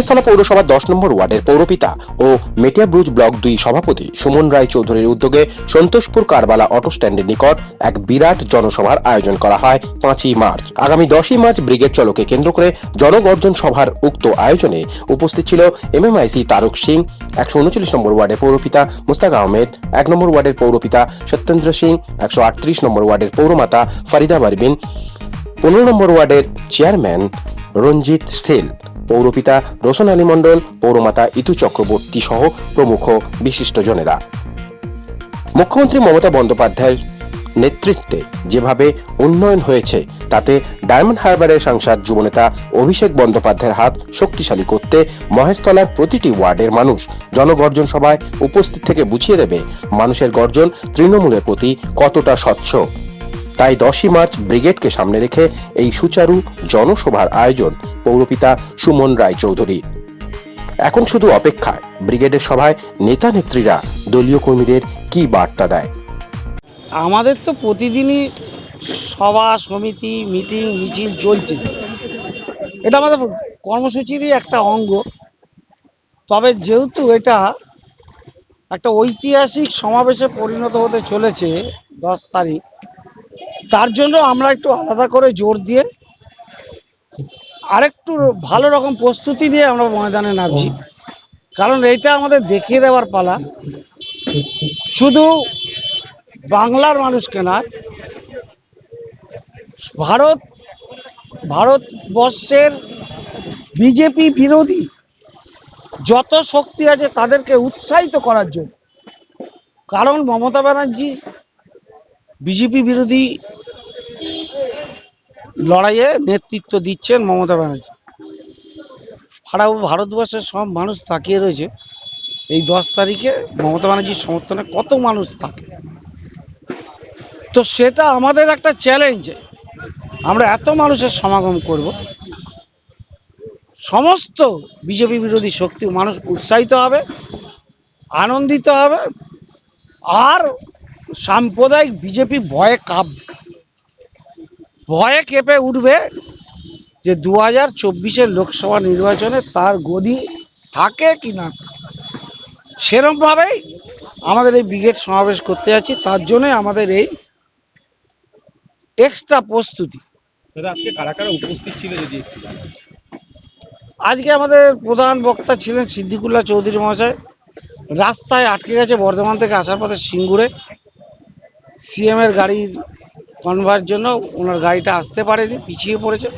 মহেশতলা পৌরসভার দশ নম্বর ওয়ার্ডের পৌরপিতা ও মেটিয়াব্রুজ ব্লক দুই সভাপতি সুমন রায় চৌধুরীর উদ্যোগে সন্তোষপুর কারবালা অটো স্ট্যান্ডের নিকট এক বিরাট জনসভার আয়োজন করা হয় পাঁচই মার্চ। আগামী দশই মার্চ ব্রিগেড চলকে কেন্দ্র করে জনগর্জন সভার উক্ত আয়োজনে উপস্থিত ছিল এমএমআইসি তারক সিং, একশো উনচল্লিশ নম্বর ওয়ার্ডের পৌরপিতা মুস্তাক আহমেদ, এক নম্বর ওয়ার্ডের পৌরপিতা সত্যেন্দ্র সিং, একশো আটত্রিশ নম্বর ওয়ার্ডের পৌরমাতা ফারিদা বারবিন, পনেরো নম্বর ওয়ার্ডের চেয়ারম্যান রঞ্জিত সেল। পৌরপিতা রোশন আলী মণ্ডল, পৌরমাতা ইতু চক্রবর্তী সহ প্রমুখ বিশিষ্টজনেরা। মুখ্যমন্ত্রী মমতা বন্দ্যোপাধ্যায়ের নেতৃত্বে যেভাবে উন্নয়ন হয়েছে, তাতে ডায়মন্ড হারবারের সাংসদ, যুবনেতা অভিষেক বন্দ্যোপাধ্যায়ের হাত শক্তিশালী করতে মহেশতলার প্রতিটি ওয়ার্ডের মানুষ জনগর্জন সভায় উপস্থিত থেকে বুঝিয়ে দেবে মানুষের গর্জন তৃণমূলের প্রতি কতটা স্বচ্ছ। তাই দশই মার্চ ব্রিগেডকে সামনে রেখে এই সুচারু জনসভার আয়োজন পৌরপিতা সুমন রায় চৌধুরী এখন শুধু অপেক্ষায়, ব্রিগেডের সভায় নেতা নেত্রীরা দলীয় কর্মীদের কি বার্তা দেয়? আমাদের তো প্রতিদিনই সভা, সমিতি, মিটিং, মিছিল চলছে। এটা আমাদের কর্মসূচিরই একটা অঙ্গ। তবে যেহেতু এটা একটা ঐতিহাসিক সমাবেশে পরিণত হতে চলেছে দশ তারিখ তার জন্য আমরা একটু আলাদা করে জোর দিয়ে আরেকটু ভালো রকম প্রস্তুতি নিয়ে আমরা ময়দানে নামছি। কারণ এইটা আমাদের দেখিয়ে দেওয়ার পালা। শুধু বাংলার মানুষকে নয় ভারত, ভারতবর্ষের বিজেপি বিরোধী যত শক্তি আছে তাদেরকে উৎসাহিত করার জন্য। কারণ মমতা ব্যানার্জি, বিজেপি বিরোধী লড়াইয়ে নেতৃত্ব দিচ্ছেন মমতা ব্যানার্জি। সারা ভারতবর্ষের সব মানুষ তাকিয়ে রয়েছে। এই দশ তারিখে মমতা ব্যানার্জির সমর্থনে কত মানুষ থাকে? তো সেটা আমাদের একটা চ্যালেঞ্জ আমরা এত মানুষের সমাগম করব। সমস্ত বিজেপি বিরোধী শক্তি মানুষ উৎসাহিত হবে, আনন্দিত হবে, আর সাম্প্রদায়িক বিজেপি ভয়ে কাঁপবে। ভয়ে কেঁপে উঠবে যে দু হাজার চব্বিশের লোকসভা নির্বাচনে তার গদি থাকে কি না। থাকে সেরকমভাবেই আমাদের এই ব্রিগেড সমাবেশ করতে যাচ্ছি তার জন্য আমাদের এই এক্সট্রা প্রস্তুতি। আজকে কারা কারা উপস্থিত ছিল যদি একটু আজকে আমাদের প্রধান বক্তা ছিলেন সিদ্দিকুল্লাহ চৌধুরী মহাশয়। রাস্তায় আটকে গেছে বর্ধমান থেকে আসার পথে সিঙ্গুরে। সিএম এর গাড়ির কনভার জন্য ওনার গাড়িটা আসতে পারেনি, পিছিয়ে পড়েছে।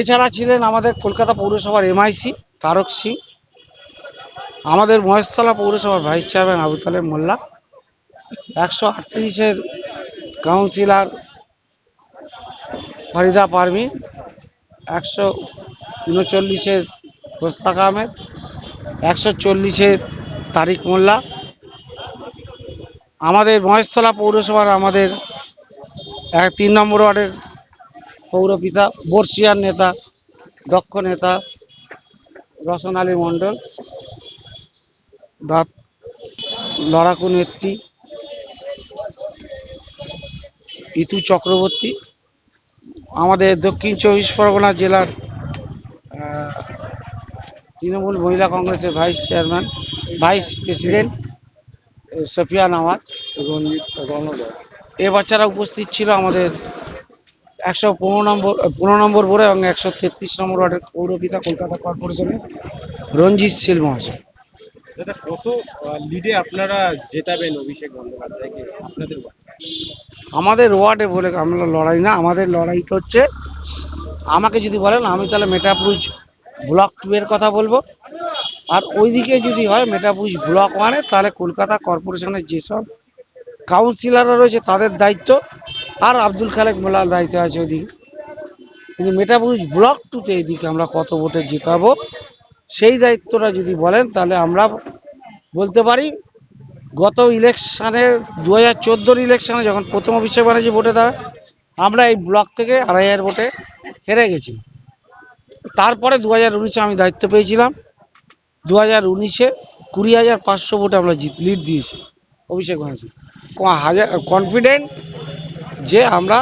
এছাড়া ছিলেন আমাদের কলকাতা পৌরসভার এমআইসি তারক সিং। আমাদের মহেশতলা পৌরসভার ভাইস চেয়ারম্যান আবু তালেব মোল্লা। একশো আটত্রিশের কাউন্সিলর ফরিদা পারভিন একশো উনচল্লিশের মোস্তাক আহমেদ। একশো চল্লিশের তারিক মোল্লা। আমাদের মহেশতলা পৌরসভার আমাদের এক তিন নম্বর ওয়ার্ডের পৌরপিতা বর্ষিয়ার নেতা, দক্ষ নেতা রসন আলী মণ্ডল, দাঁত লড়াকু নেত্রী ইতু চক্রবর্তী, আমাদের দক্ষিণ চব্বিশ পরগনা জেলার তৃণমূল মহিলা কংগ্রেসের vice chairman, vice president ah, Safia নামাজ এ বাচ্চারা উপস্থিত ছিল আমাদের একশো পনেরো নম্বর পনেরো নম্বর বোর্ডে এবং একশো তেত্রিশ নম্বর ওয়ার্ডের পৌরপিতা কলকাতা কর্পোরেশনের রঞ্জিত শীল মহাশয়। দাদা কত লিডে আপনারা জেতাবেন অভিষেক বন্দ্যোপাধ্যায়কে আপনাদের? আমাদের ওয়ার্ডে বলে আমরা লড়াই না আমাদের লড়াইটা হচ্ছে আমাকে যদি বলেন আমি তাহলে মেটাপুজ ব্লক টু এর কথা বলব। আর ওইদিকে যদি হয় মেটাপুজ ব্লক ওয়ানে তাহলে কলকাতা কর্পোরেশনের যেসব কাউন্সিলররা রয়েছে তাদের দায়িত্ব, আর আব্দুল খালেক মোল্লার দায়িত্ব আছে ওইদিকে। কিন্তু মেটাপুজ ব্লক টুতে এইদিকে আমরা কত ভোটে জেতাবো, সেই দায়িত্বটা যদি বলেন, তাহলে আমরা বলতে পারি, গত ইলেকশনে দু হাজার চোদ্দোর ইলেকশানে যখন প্রথম অভিষেক ব্যানার্জি ভোটে দাঁড়ায়, আমরা এই ব্লক থেকে আড়াই হাজার ভোটে হেরে গেছি। তারপরে দু হাজার উনিশে আমি দায়িত্ব পেয়েছিলাম। দু হাজার উনিশে কুড়ি হাজার পাঁচশো ভোটে আমরা জিত, লিড দিয়েছি, অভিষেক ব্যানার্জি। হাজার কনফিডেন্ট যে আমরা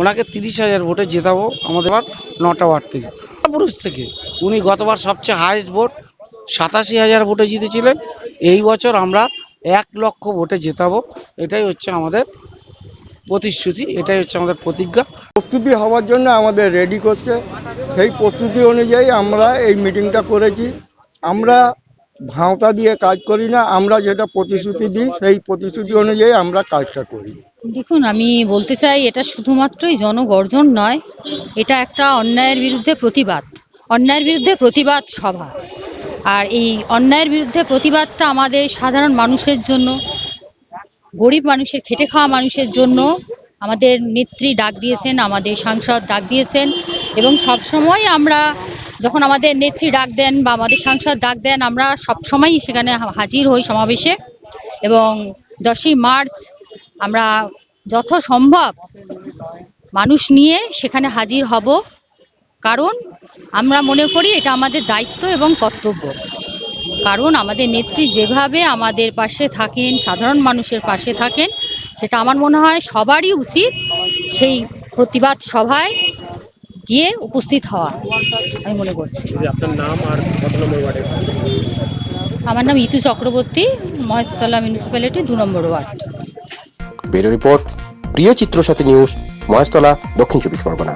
ওনাকে তিরিশ হাজার ভোটে জেতাবো আমাদের আবার নটা ওয়ার্ড থেকে। পুরুষ থেকে। উনি গতবার সবচেয়ে হায়েস্ট ভোট সাতাশি হাজার ভোটে জিতেছিলেন। এই বছর আমরা এক লক্ষ ভোটে জেতাবো। এটাই হচ্ছে আমাদের প্রতিশ্রুতি, এটাই হচ্ছে আমাদের প্রতিজ্ঞা। প্রস্তুতি হওয়ার জন্য আমাদের রেডি করছে। সেই প্রস্তুতি অনুযায়ী আমরা এই মিটিংটা করেছি। আমরা ভাঁওতা দিয়ে কাজ করি না, আমরা যেটা প্রতিশ্রুতি দিই, সেই প্রতিশ্রুতি অনুযায়ী আমরা কাজটা করি। দেখুন, আমি বলতে চাই, এটা শুধুমাত্রই জনগর্জন নয়, এটা একটা অন্যায়ের বিরুদ্ধে প্রতিবাদ। অন্যায়ের বিরুদ্ধে প্রতিবাদ সভা। আর এই অন্যায়ের বিরুদ্ধে প্রতিবাদটা আমাদের সাধারণ মানুষের জন্য, গরিব মানুষের, খেটে খাওয়া মানুষের জন্য আমাদের নেত্রী ডাক দিয়েছেন, আমাদের সাংসদ ডাক দিয়েছেন, এবং সবসময় আমরা যখন আমাদের নেত্রী ডাক দেন বা আমাদের সাংসদ ডাক দেন, আমরা সব সবসময়ই সেখানে হাজির হই সমাবেশে। এবং দশই মার্চ আমরা যথাসম্ভব মানুষ নিয়ে সেখানে হাজির হব। কারণ আমরা মনে করি এটা আমাদের দায়িত্ব এবং কর্তব্য। কারণ আমাদের নেত্রী যেভাবে আমাদের পাশে থাকেন, সাধারণ মানুষের পাশে থাকেন, সেটা আমার মনে হয় সবারই উচিত সেই প্রতিবাদ সভায় গিয়ে উপস্থিত হওয়া আমি মনে করছি। যদি আপনার নাম আর কত নম্বর ওয়ার্ডে আমার নাম ইতু চক্রবর্তী মহেশতলা মিউনিসিপ্যালিটি দু নম্বর ওয়ার্ড। ব্যুরো রিপোর্ট প্রিয় চিত্র সাথী নিউজ মহেশতলা দক্ষিণ চব্বিশ পরগনা।